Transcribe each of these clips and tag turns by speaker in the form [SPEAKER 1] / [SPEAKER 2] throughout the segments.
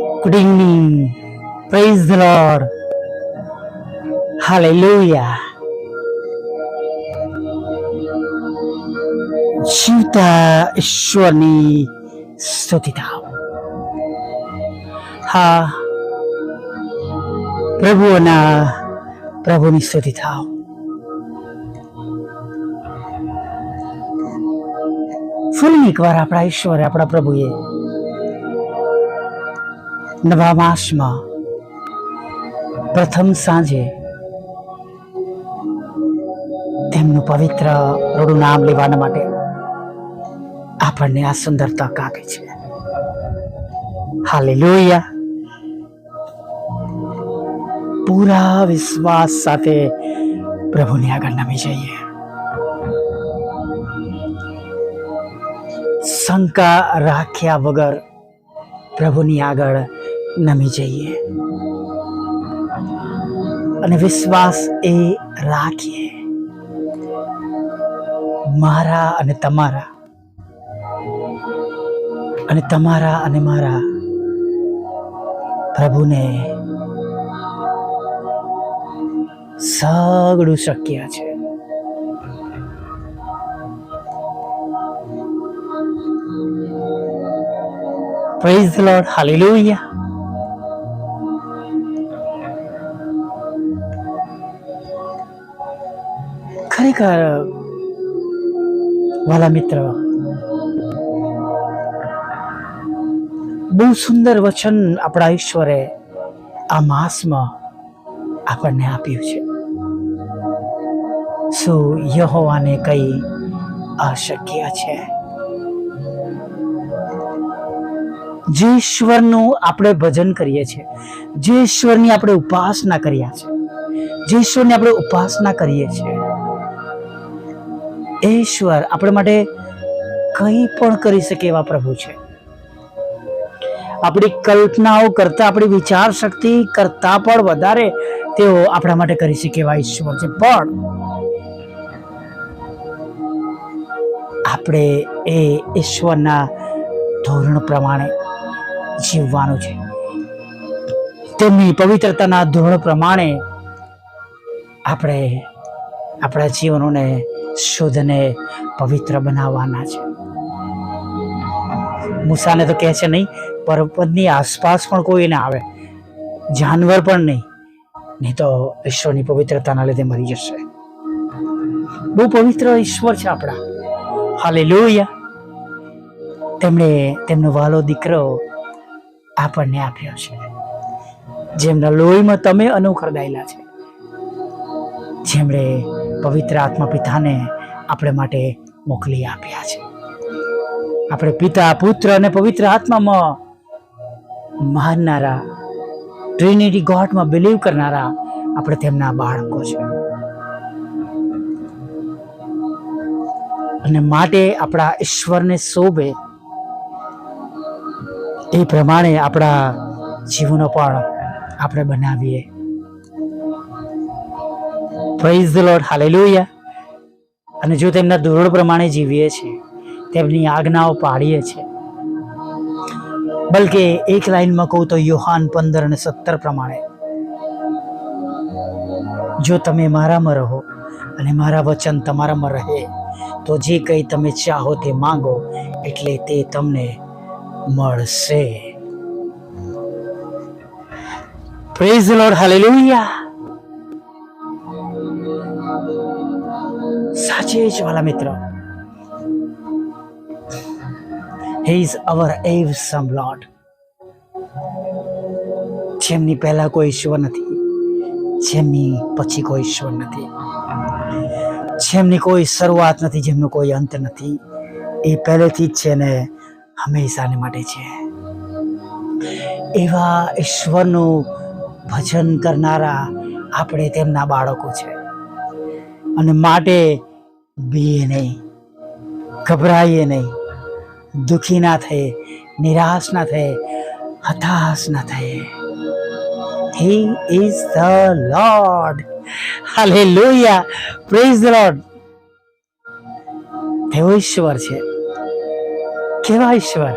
[SPEAKER 1] Good evening. Praise the Lord. Hallelujah. જીવતા ઈશ્વરની સ્તુતિ થાવ હા પ્રભુઓના પ્રભુની સ્તુતિ થાવ ફરી એકવાર આપણા ઈશ્વરે આપણા પ્રભુએ નવા માસમાં પ્રથમ સાંજે તેમનું પવિત્ર રૂડું નામ લેવાના માટે આપણને આ સુંદર તક આપી છે. લોહિયા પૂરા વિશ્વાસ સાથે પ્રભુની આગળ નમી જઈએ. શંકા રાખ્યા વગર પ્રભુની આગળ નમી જઈએ. અને વિશ્વાસ એ રાખીએ. મારા અને તમારા. અને તમારા અને મારા પ્રભુને સગડું શક્ય છે. Praise the Lord. ખરેખર વાલા મિત્ર, બહુ સુંદર વચન આપણા ઈશ્વરે આ માસમાં આપણને આપ્યું છે. શું યહોવાને કઈ અશક્ય છે? જે ઈશ્વરનું આપણે ભજન કરીએ છીએ, જે ઈશ્વરની આપણે ઉપાસના કર્યા છે જે ઈશ્વરની આપણે ઉપાસના કરીએ છીએ ઈશ્વર આપણા માટે કંઈ પણ કરી શકે એવા પ્રભુ છે. આપણી કલ્પનાઓ કરતા, આપણી વિચાર શક્તિ કરતા પણ વધારે તેઓ આપણા માટે કરી શકે એવા ઈશ્વર છે. પણ આપણે એ ઈશ્વરના ધોરણ પ્રમાણે જીવવાનું છે. તેમની પવિત્રતાના ધોરણ પ્રમાણે આપણે આપણા જીવનોને શુદ્ધને પવિત્ર બનાવવાના છે. મૂસાને તો કહે છે નહીં, પર્વતની આસપાસ પણ કોઈ ના આવે, જાનવર પણ નહીં નહીં તો ઈશ્વરની પવિત્રતાના લીધે મરી જશે. બહુ પવિત્ર ઈશ્વર છે આપણા. હાલે તેમણે તેમનો વાલો દીકરો આપણને આપ્યો છે. જેમના લોહીમાં તમે અનુખરદાયેલા છે. જેમણે પવિત્ર આત્મા પિતાને આપણે માટે મોકલી આપ્યા છે. આપણે પિતા, પુત્ર અને પવિત્ર આત્મામાં માનનારા ટ્રિનિટી ગોડમાં બિલીવ કરનારા આપણે તેમના બાળકો છે. અને માટે આપણા ઈશ્વરને શોભે એ પ્રમાણે આપણા જીવનો પણ આપણે બનાવીએ. પ્રેઝ ધ લોર્ડ હાલેલુયા અને જો તેમના ધોરણ પ્રમાણે જીવીએ છીએ, તેમની આજ્ઞાઓ પાડીએ છીએ. બલકે એક લાઈનમાં કહું તો યુહાન પંદર અને સત્તર પ્રમાણે. જો તમે મારામાં રહો અને મારા વચન તમારામાં રહે, તો જે કંઈ તમે ચાહો તે માંગો, એટલે તે તમને મળશે. પ્રેઝ લોર્ડ હાલેલુયા જ વાલા મિત્રો. હે ઇઝ અવર એવસમ લોર્ડ જેમની પહેલા કોઈ ઈશ્વર નથી, જેમની પછી કોઈ ઈશ્વર નથી, જેમની કોઈ શરૂઆત નથી, જેમનો કોઈ અંત નથી, એ પહેલેથી જ છે ને હંમેશાને માટે છે. એવા ઈશ્વરનું ભજન કરનારા આપણે તેમના બાળકો છે. અને માટે બીએ નહીં, ગભરાઈએ નહીં, દુઃખી ના થઈએ, નિરાશ ના થઈએ, હતાશ ના થઈએ. He is the Lord hallelujah praise the Lord તેવો ઈશ્વર છે. કેવા ઈશ્વર?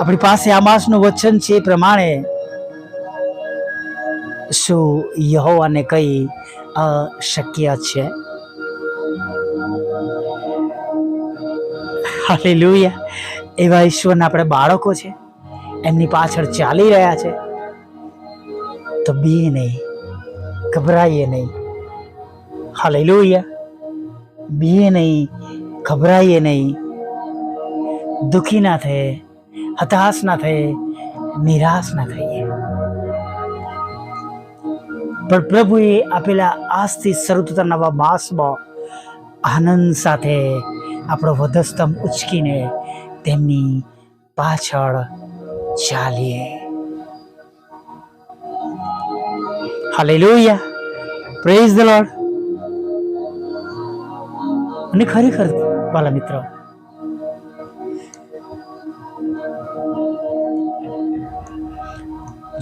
[SPEAKER 1] આપણી પાસે આ માસનું વચન છે એ પ્રમાણે શું યહોવાને કઈ અશક્ય છે? હાલેલુયા. એવા ઈશ્વરના આપણે બાળકો છે, એમની પાછળ ચાલી રહ્યા છે. તો બી નહીં, ગભરાઈએ નહીં. હાલેલુયા. બીએ નહીં, ગભરાઈએ નહીં. દુઃખી ના થઈએ, હતાશ ના થઈએ, નિરાશ ના થઈએ. પણ પ્રભુએ આપેલા આજથી શરૂ થતા નવા માસમાં આનંદ સાથે આપણો વધસ્તંભ ઉચકીને તેમની પાછળ ચાલીએ. હાલેલુયા પ્રેઝ ધ લોર્ડ અને ખરેખર, વાલા મિત્રો,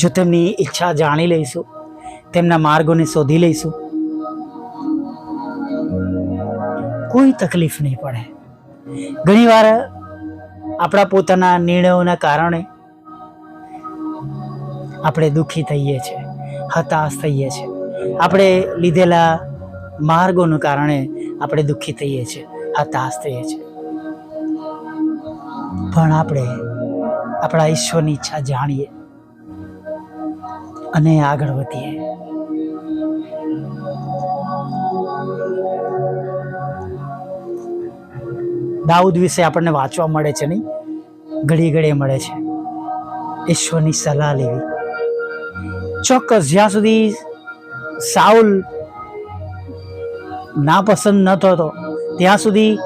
[SPEAKER 1] જો તેમની ઈચ્છા જાણી લઈશું, તેમના માર્ગોને શોધી લઈશું કોઈ તકલીફ નહીં પડે? ઘણીવાર આપણા પોતાના નિર્ણયોના કારણે આપણે દુઃખી થઈએ છીએ હતાશ થઈએ છીએ આપણે લીધેલા માર્ગોનું કારણે આપણે દુઃખી થઈએ છીએ હતાશ થઈએ છીએ પણ આપણે આપણા ઈશ્વરની ઈચ્છા જાણીએ અને આગળ વધીએ. દાઉદ વિશે આપણને વાંચવા મળે છે નહીં? ઘડી ઘડીએ મળે છે. ઈશ્વરની સલાહ લેવી. ચોક્કસ, જ્યાં સુધી સાઉલ ના પસંદ ન થતો ત્યાં સુધી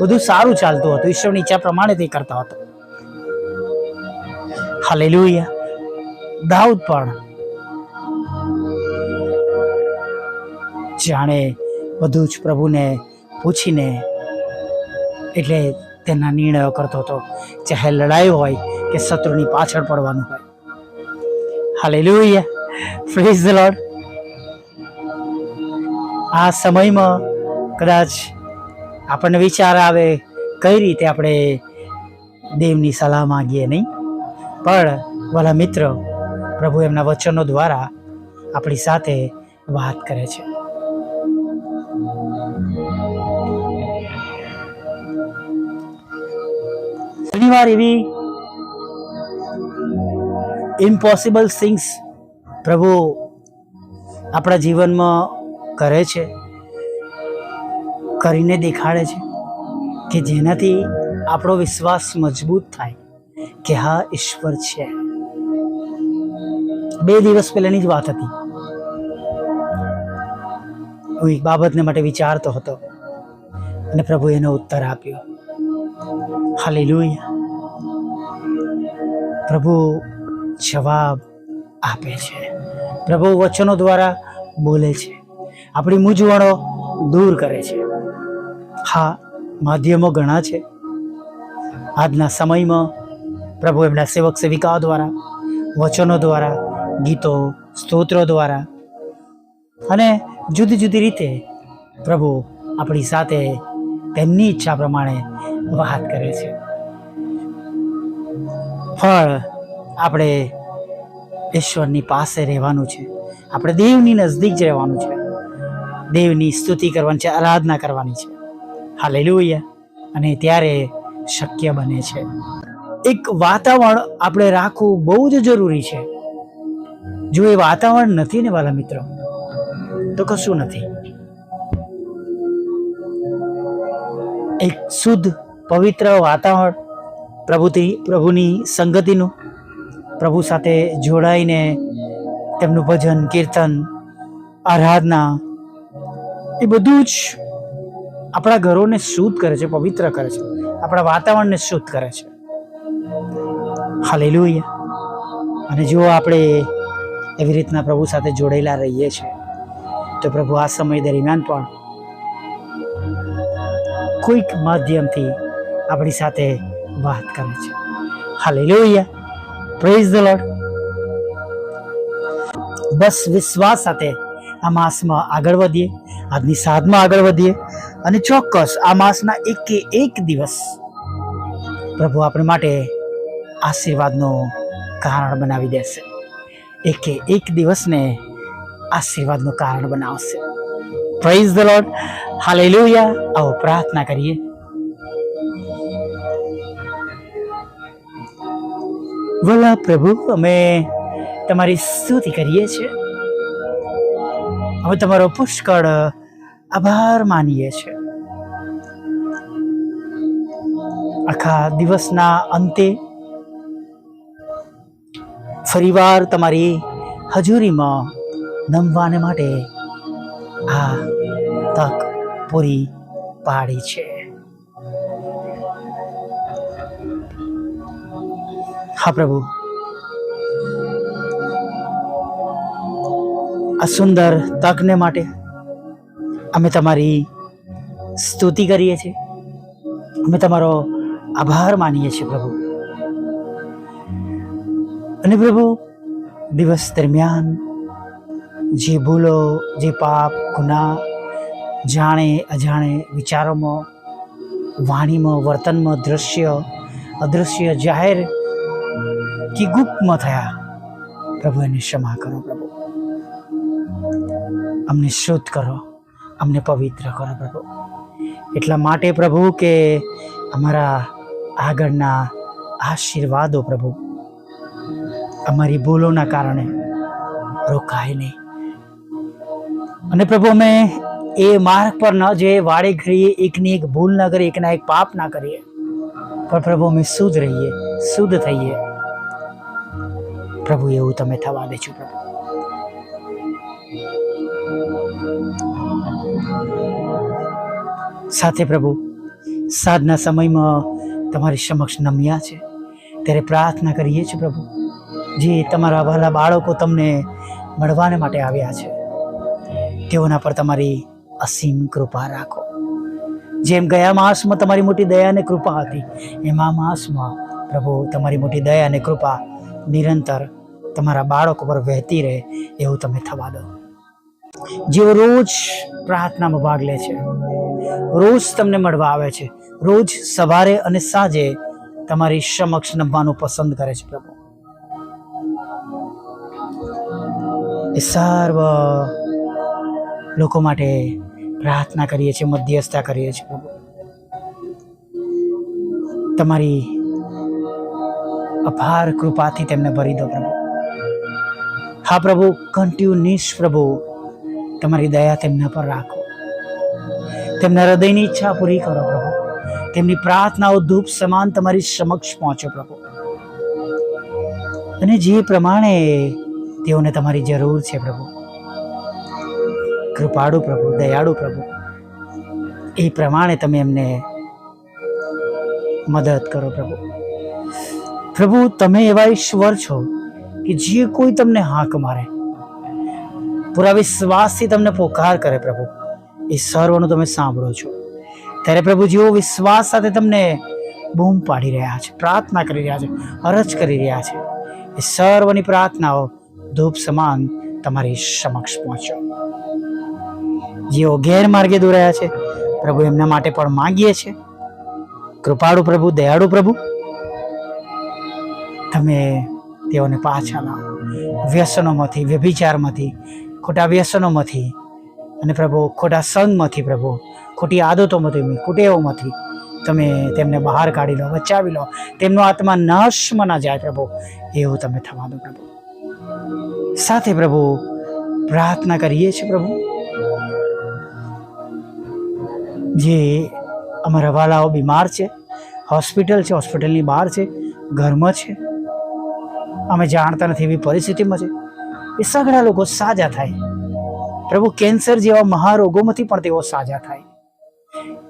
[SPEAKER 1] બધું સારું ચાલતું હતું. ઈશ્વરની ઈચ્છા પ્રમાણે તે કરતા હતો. હાલે દાઉદ પણ જાણે બધું જ પ્રભુને પૂછીને એટલે તેના નિર્ણયો કરતો હતો ચાહે લડાઈ હોય કે શત્રુની પાછળ પડવાનું હોય. હાલેલુયા પ્રેઝ ધ લોર્ડ આ સમયમાં કદાચ આપણને વિચાર આવે કઈ રીતે આપણે દેવની સલાહ માગીએ નહીં? પણ વાલા મિત્ર, પ્રભુ એમના વચનો દ્વારા આપણી સાથે વાત કરે છે. ઘણીવાર એવી ઇમ્પોસિબલ થિંગ્સ પ્રભુ આપણા જીવનમાં કરે છે, કરીને દેખાડે છે કે જેનાથી આપણો વિશ્વાસ મજબૂત થાય કે હા, ઈશ્વર છે. બે દિવસ પહેલાની જ વાત હતી. હું એક બાબતને માટે વિચારતો હતો અને પ્રભુ એનો ઉત્તર આપ્યો. હાલેલુયા. પ્રભુ જવાબ આપે છે. પ્રભુ વચનો દ્વારા બોલે છે. આપણી મૂંઝવણો દૂર કરે છે. હા, માધ્યમો ઘણા છે. આજના સમયમાં પ્રભુ એમના સેવક સેવિકાઓ દ્વારા, વચનો દ્વારા, ગીતો, સ્તોત્રો દ્વારા અને જુદી જુદી રીતે પ્રભુ આપણી સાથે તેમની ઈચ્છા પ્રમાણે વાત કરે છે. પણ આપણે ઈશ્વરની પાસે રહેવાનું છે. આપણે દેવની નજદીક જ રહેવાનું છે. દેવની સ્તુતિ કરવાની છે, આરાધના કરવાની છે. હાલેલુયા. અને ત્યારે શક્ય બને છે. એક વાતાવરણ આપણે રાખવું બહુ જ જરૂરી છે. જો એ વાતાવરણ નથી ને વાલા મિત્રો, તો કશું નથી. એક શુદ્ધ, પવિત્ર વાતાવરણ પ્રભુથી, પ્રભુની સંગતિનું, પ્રભુ સાથે જોડાઈને તેમનું ભજન, કીર્તન, આરાધના, એ બધું જ આપણા ઘરોને શુદ્ધ કરે છે, પવિત્ર કરે છે, આપણા વાતાવરણને શુદ્ધ કરે છે. હાલેલુયા. અને જો આપણે એવી રીતના પ્રભુ સાથે જોડાયેલા રહીએ છીએ, તો પ્રભુ આ સમય દરમિયાન પણ કોઈક માધ્યમથી આપણી સાથે વાત કરે છે. હાલેલુયા. પ્રેઝ ધ લોર્ડ બસ વિશ્વાસ સાથે આ માસમાં આગળ વધીએ, આજની સાધમાં આગળ વધીએ અને ચોક્કસ આ માસના એકે એક દિવસ પ્રભુ આપણે માટે આશીર્વાદનું કારણ બનાવી દેશે. એકે એક દિવસને આશીર્વાદનું કારણ બનાવશે. પ્રાઇઝ ધ લોર્ડ હાલેલુયા આવો પ્રાર્થના કરીએ. ભલા પ્રભુ, અમે તમારી સ્તુતિ કરીએ છીએ. અમે તમારો પુષ્કળ આભાર માનીએ છીએ. આખા દિવસના અંતે ફરીવાર તમારી હજુરીમાં નમવાને માટે આ તક પૂરી પાડી છે. હા, પ્રભુ. આ સુંદર તકને માટે અમે તમારી સ્તુતિ કરીએ છીએ. અમે તમારો આભાર માનીએ છીએ, પ્રભુ. અને પ્રભુ, દિવસ દરમિયાન જે ભૂલો, જે પાપ, ગુના, જાણે, અજાણે વિચારોમાં, વાણીમાં, વર્તનમાં દ્રશ્ય અદૃશ્ય જાહેર કે ગુપ્તમાં થયા પ્રભુ એને ક્ષમા કરો પ્રભુ અમને શુદ્ધ કરો અમને પવિત્ર કરો પ્રભુ એટલા માટે પ્રભુ કે અમારા આગળના આશીર્વાદો પ્રભુ અમારી ભૂલોના કારણે રોકાય નહીં અને પ્રભુ અમે એ માર્ગ પર ન જે વાળે ઘડીએ એકની એક ભૂલ ના કરીએ એકના એક પાપ ના કરીએ પણ પ્રભુ અમે શુદ્ધ રહીએ શુદ્ધ થઈએ પ્રભુ, એવું તમે થવા દેજો પ્રભુ. સાથે પ્રભુ સાધના સમયમાં તમારી સમક્ષ નમ્યા છે. ત્યારે પ્રાર્થના કરીએ છીએ પ્રભુ, જે તમારા વહાલા બાળકો તમને મળવાને માટે આવ્યા છે, તેઓના પર તમારી અસીમ કૃપા રાખો. જેમ ગયા માસમાં તમારી મોટી દયા અને કૃપા હતી, એમાં માસમાં પ્રભુ તમારી મોટી દયા અને કૃપા નિરંતર તમારા બાળકો પર વહેતી રહે એવું તમે થવા દો. જેઓ રોજ પ્રાર્થનામાં ભાગ લે છે, રોજ તમને મળવા આવે છે, રોજ સવારે અને સાંજે તમારી સમક્ષ નમવાનું પસંદ કરે છે પ્રભુ. એ સર્વ લોકો માટે પ્રાર્થના કરીએ છીએ, મધ્યસ્થતા કરીએ છીએ પ્રભુ. તમારી અપાર કૃપાથી તેમને ભરી દો પ્રભુ. હા પ્રભુ કન્ટિન્યુસ પ્રભુ. તમારી દયા તેમના પર રાખો. તેમના હૃદયની ઈચ્છા પૂરી કરો પ્રભુ. તેમની પ્રાર્થનાઓ ધૂપ સમાન તમારી સમક્ષ પહોંચો પ્રભુ. અને જે પ્રમાણે તેઓને તમારી જરૂર છે પ્રભુ. કૃપાળુ પ્રભુ, દયાળુ પ્રભુ. એ પ્રમાણે તમે એમને મદદ કરો પ્રભુ. પ્રભુ, તમે એવા ઈશ્વર છો કે જે કોઈ તમને હાંક મારે. પૂરા વિશ્વાસથી તમને પોકાર કરે પ્રભુ. એ સર્વનું તમે સાંભળો છો. ત્યારે પ્રભુ જેવો વિશ્વાસ સાથે તમને બૂમ પાડી રહ્યા છે, પ્રાર્થના કરી રહ્યા છે, અરજ કરી રહ્યા છે. એ સર્વની પ્રાર્થનાઓ ધૂપ સમાન તમારી સમક્ષ પહોંચો. જેઓ ગેરમાર્ગે દોરાયા છે. પ્રભુ એમના માટે પણ માંગીએ છે કૃપાળુ પ્રભુ, દયાળુ પ્રભુ તમે તેઓને પાછા લાવો. વ્યસનોમાંથી, વ્યભિચારમાંથી, ખોટા વ્યસનોમાંથી અને પ્રભુ, ખોટા સંગમાંથી પ્રભુ, ખોટી આદતોમાંથી, કુટેવોમાંથી તમે તેમને બહાર કાઢી લો, બચાવી લો. તેમનો આત્મા નાશમાં ના જાય પ્રભુ. એવું તમે થવા દો પ્રભુ. સાથે પ્રભુ, પ્રાર્થના કરીએ છીએ પ્રભુ. જે અમારા વાલાઓ બીમાર છે, હોસ્પિટલ છે, હોસ્પિટલની બહાર છે, ઘરમાં છે અમે જાણતા નથી એવી પરિસ્થિતિમાં છે. એ સઘળા લોકો સાજા થાય. પ્રભુ કેન્સર જેવા મહારોગોમાંથી પણ તેઓ સાજા થાય.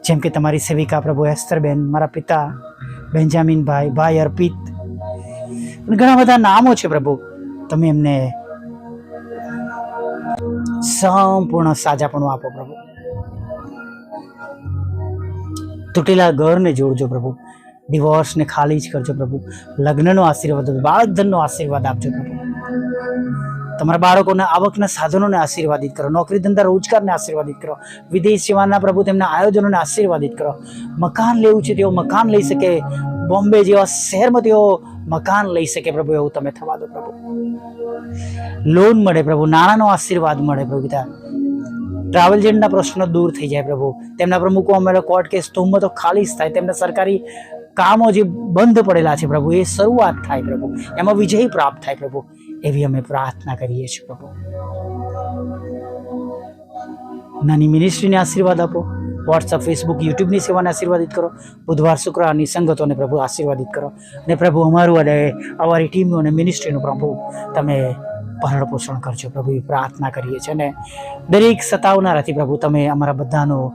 [SPEAKER 1] જેમ કે તમારી સેવિકા પ્રભુ એસ્તરબેન, મારા પિતા, બેન્જામિનભાઈ, ભાઈ અર્પિત. ઘણા બધા નામો છે પ્રભુ. તમે એમને સંપૂર્ણ સાજાપણું આપો પ્રભુ. તૂટેલા ઘરને જોડજો પ્રભુ. ડિવોર્સને ખાલી જ કરજો પ્રભુ. લગ્નનો આશીર્વાદ આપજો બાળક ધનનો આશીર્વાદ આપજો પ્રભુ. તમારા બાળકોના, આવકના સાધનોને આશીર્વાદિત કરો, નોકરી ધંધા, રોજગારને આશીર્વાદિત કરો, વિદેશ સેવાના પ્રભુ તેમના આયોજનોને આશીર્વાદિત કરો. મકાન લેવું છે તેઓ મકાન લઈ શકે, બોમ્બે જેવા શહેરમાં તેઓ મકાન લઈ શકે પ્રભુ, એવું તમે થવા દો પ્રભુ. લોન મળે પ્રભુ, નાણાંનો આશીર્વાદ મળે પ્રભુ પિતા. ટ્રાવેલ એજન્ટના પ્રશ્નો દૂર થઈ જાય પ્રભુ. તેમના પર મૂકવા મળે કોર્ટ કેસ તો ખાલી જ થાય. તેમના સરકારી કામો જે બંધ પડેલા છે પ્રભુ, એ શરૂઆત થાય પ્રભુ. એમાં વિજય પ્રાપ્ત થાય પ્રભુ. એવી અમે પ્રાર્થના કરીએ છીએ પ્રભુ. નાની મિનિસ્ટ્રીને આશીર્વાદ આપો. વોટ્સઅપ ફેસબુક યુટ્યુબની સેવાને આશીર્વાદિત કરો. બુધવાર, શુક્રવારની સંગતોને પ્રભુ આશીર્વાદિત કરો. અને પ્રભુ, અમારું અને અમારી ટીમનું અને મિનિસ્ટ્રીનું પ્રભુ તમે ભરણ પોષણ કરજો પ્રભુ એ પ્રાર્થના કરીએ છીએ. અને દરેક સતાવનારાથી પ્રભુ તમે અમારા બધાનું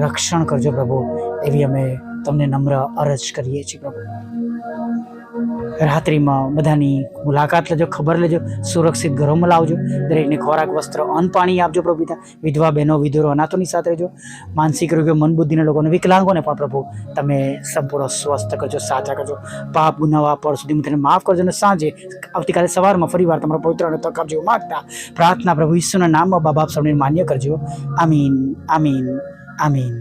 [SPEAKER 1] રક્ષણ કરજો પ્રભુ. એવી અમે તમને નમ્ર અરજ કરીએ છીએ પ્રભુ. રાત્રિમાં બધાની મુલાકાત લેજો, ખબર લેજો, સુરક્ષિત ઘરોમાં લાવજો. દરેકને ખોરાક, વસ્ત્ર, અન્ન, પાણી આપજો પ્રભુ પિતા. વિધવા બહેનો, વિધુરો અનાથોની સાથે રહેજો. માનસિક રોગો મન બુદ્ધિના લોકોને વિકલાંગોને પણ પ્રભુ તમે સંપૂર્ણ સ્વસ્થ કરજો સાચા કરજો. પાપ, ગુનાવા, પર સુધી તેને માફ કરજો અને સાંજે આવતીકાલે સવારમાં ફરીવાર તમારા પવિત્ર અને તક આપજો માગતા પ્રાર્થના પ્રભુ ઈશ્વરના નામમાં બાબા સૌને માન્ય કરજો. આમીન આમીન આમીન.